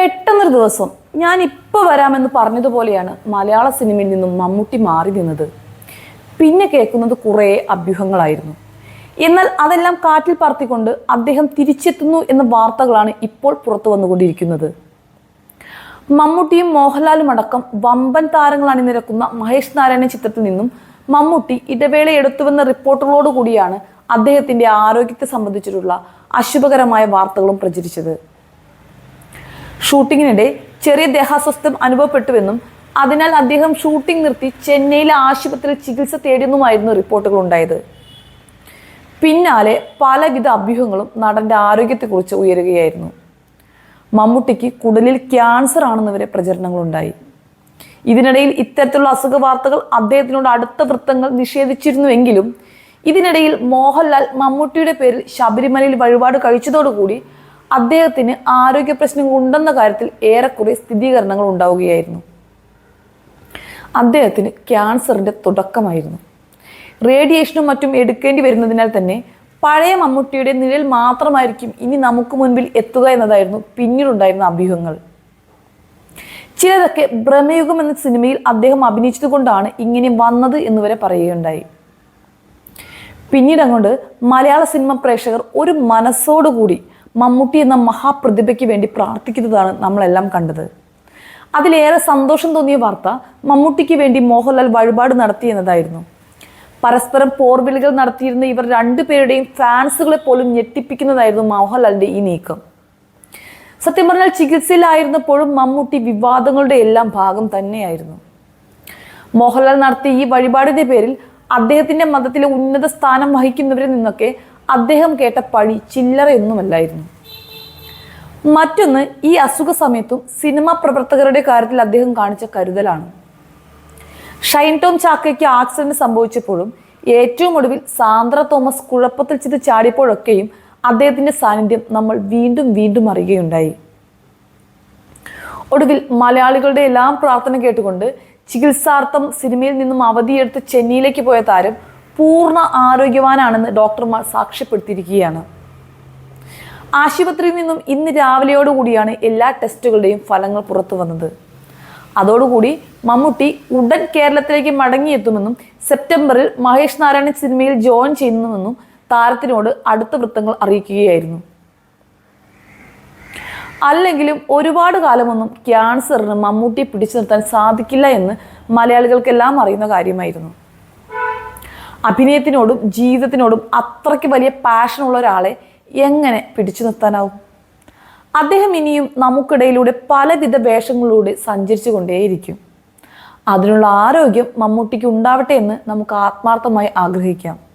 പെട്ടെന്നൊരു ദിവസം ഞാൻ ഇപ്പോൾ വരാമെന്ന് പറഞ്ഞതുപോലെയാണ് മലയാള സിനിമയിൽ നിന്നും മമ്മൂട്ടി മാറി നിന്നത്. പിന്നെ കേൾക്കുന്നത് കുറേ അഭ്യൂഹങ്ങളായിരുന്നു. എന്നാൽ അതെല്ലാം കാറ്റിൽ പറത്തിക്കൊണ്ട് അദ്ദേഹം തിരിച്ചെത്തുന്നു എന്ന വാർത്തകളാണ് ഇപ്പോൾ പുറത്തു വന്നുകൊണ്ടിരിക്കുന്നത്. മമ്മൂട്ടിയും മോഹൻലാലും അടക്കം വമ്പൻ താരങ്ങൾ അണിനിരക്കുന്ന മഹേഷ് നാരായണ ചിത്രത്തിൽ നിന്നും മമ്മൂട്ടി ഇടവേള എടുത്തുവെന്ന റിപ്പോർട്ടുകളോടുകൂടിയാണ് അദ്ദേഹത്തിന്റെ ആരോഗ്യത്തെ സംബന്ധിച്ചിട്ടുള്ള അശുഭകരമായ വാർത്തകളും പ്രചരിച്ചത്. ഷൂട്ടിങ്ങിനിടെ ചെറിയ ദേഹാസ്വസ്ഥം അനുഭവപ്പെട്ടുവെന്നും അതിനാൽ അദ്ദേഹം ഷൂട്ടിംഗ് നിർത്തി ചെന്നൈയിലെ ആശുപത്രിയിൽ ചികിത്സ തേടിയെന്നുമായിരുന്നു റിപ്പോർട്ടുകൾ ഉണ്ടായത് പിന്നാലെ പലവിധ അഭ്യൂഹങ്ങളും നടന്റെ ആരോഗ്യത്തെക്കുറിച്ച് ഉയരുകയായിരുന്നു. മമ്മൂട്ടിക്ക് കുടലിൽ ക്യാൻസർ ആണെന്ന് വരെ പ്രചരണങ്ങളുണ്ടായി. ഇതിനിടയിൽ ഇത്തരത്തിലുള്ള അസുഖ വാർത്തകൾ അദ്ദേഹത്തിനോട് അടുത്ത വൃത്തങ്ങൾ നിഷേധിച്ചിരുന്നുവെങ്കിലും ഇതിനിടയിൽ മോഹൻലാൽ മമ്മൂട്ടിയുടെ പേരിൽ ശബരിമലയിൽ വഴിപാട് കഴിച്ചതോടുകൂടി അദ്ദേഹത്തിന് ആരോഗ്യ പ്രശ്നങ്ങൾ ഉണ്ടെന്ന കാര്യത്തിൽ ഏറെക്കുറെ സ്ഥിരീകരണങ്ങൾ ഉണ്ടാവുകയായിരുന്നു. അദ്ദേഹത്തിന് ക്യാൻസറിന്റെ തുടക്കമായിരുന്നു. റേഡിയേഷനും മറ്റും എടുക്കേണ്ടി വരുന്നതിനാൽ തന്നെ പഴയ മമ്മൂട്ടിയുടെ നിഴൽ മാത്രമായിരിക്കും ഇനി നമുക്ക് മുൻപിൽ എത്തുക എന്നതായിരുന്നു പിന്നീടുണ്ടായിരുന്ന അഭ്യൂഹങ്ങൾ. ചിലതൊക്കെ ഭ്രമയുഗം എന്ന സിനിമയിൽ അദ്ദേഹം അഭിനയിച്ചതുകൊണ്ടാണ് ഇങ്ങനെ വന്നത് എന്നുവരെ പറയുകയുണ്ടായി. പിന്നീട് അങ്ങോട്ട് മലയാള സിനിമ പ്രേക്ഷകർ ഒരു മനസ്സോടുകൂടി മമ്മൂട്ടി എന്ന മഹാപ്രതിഭയ്ക്ക് വേണ്ടി പ്രാർത്ഥിക്കുന്നതാണ് നമ്മളെല്ലാം കണ്ടത്. അതിലേറെ സന്തോഷം തോന്നിയ വാർത്ത മമ്മൂട്ടിക്ക് വേണ്ടി മോഹൻലാൽ വഴിപാട് നടത്തി എന്നതായിരുന്നു. പരസ്പരം പോർവിളികൾ നടത്തിയിരുന്ന ഇവർ രണ്ടുപേരുടെയും ഫാൻസുകളെ പോലും ഞെട്ടിപ്പിക്കുന്നതായിരുന്നു മോഹൻലാലിന്റെ ഈ നീക്കം. സത്യം പറഞ്ഞാൽ ചികിത്സയിലായിരുന്നപ്പോഴും മമ്മൂട്ടി വിവാദങ്ങളുടെ എല്ലാം ഭാഗം തന്നെയായിരുന്നു. മോഹൻലാൽ നടത്തിയ ഈ വഴിപാടിന്റെ പേരിൽ അദ്ദേഹത്തിന്റെ മതത്തിലെ ഉന്നത സ്ഥാനം വഹിക്കുന്നവരിൽ നിന്നൊക്കെ അദ്ദേഹം കേട്ട പഴി ചില്ലറയൊന്നുമല്ലായിരുന്നു. മറ്റൊന്ന് ഈ അസുഖ സമയത്തും സിനിമാ പ്രവർത്തകരുടെ കാര്യത്തിൽ അദ്ദേഹം കാണിച്ച കരുതലാണ്. ഷൈൻ ടോം ചാക്കയ്ക്ക് ആക്സിഡന്റ് സംഭവിച്ചപ്പോഴും ഏറ്റവും ഒടുവിൽ സാന്ദ്ര തോമസ് കുഴപ്പത്തിൽ ചിത് ചാടിയപ്പോഴൊക്കെയും അദ്ദേഹത്തിന്റെ സാന്നിധ്യം നമ്മൾ വീണ്ടും വീണ്ടും അറിയുകയുണ്ടായി. ഒടുവിൽ മലയാളികളുടെ എല്ലാം പ്രാർത്ഥന കേട്ടുകൊണ്ട് ചികിത്സാർത്ഥം സിനിമയിൽ നിന്നും അവധിയെടുത്ത് ചെന്നൈയിലേക്ക് പോയ താരം പൂർണ ആരോഗ്യവാനാണെന്ന് ഡോക്ടർമാർ സാക്ഷ്യപ്പെടുത്തിയിരിക്കുകയാണ്. ആശുപത്രിയിൽ നിന്നും ഇന്ന് രാവിലെയോടുകൂടിയാണ് എല്ലാ ടെസ്റ്റുകളുടെയും ഫലങ്ങൾ പുറത്തു വന്നത്. അതോടുകൂടി മമ്മൂട്ടി ഉടൻ കേരളത്തിലേക്ക് മടങ്ങിയെത്തുമെന്നും സെപ്റ്റംബറിൽ മഹേഷ് നാരായണൻ സിനിമയിൽ ജോയിൻ ചെയ്യുന്നുവെന്നും താരത്തിനോട് അടുത്ത വൃത്തങ്ങൾ അറിയിക്കുകയായിരുന്നു. അല്ലെങ്കിലും ഒരുപാട് കാലമൊന്നും ക്യാൻസറിന് മമ്മൂട്ടിയെ പിടിച്ചു നിർത്താൻ സാധിക്കില്ല എന്ന് മലയാളികൾക്കെല്ലാം അറിയുന്ന കാര്യമായിരുന്നു. അഭിനയത്തിനോടും ജീവിതത്തിനോടും അത്രയ്ക്ക് വലിയ പാഷനുള്ള ഒരാളെ എങ്ങനെ പിടിച്ചു നിർത്താനാവും? അദ്ദേഹം ഇനിയും നമുക്കിടയിലൂടെ പലവിധ വേഷങ്ങളിലൂടെ സഞ്ചരിച്ചു കൊണ്ടേയിരിക്കും. അതിനുള്ള ആരോഗ്യം മമ്മൂട്ടിക്ക് ഉണ്ടാവട്ടെ എന്ന് നമുക്ക് ആത്മാർത്ഥമായി ആഗ്രഹിക്കാം.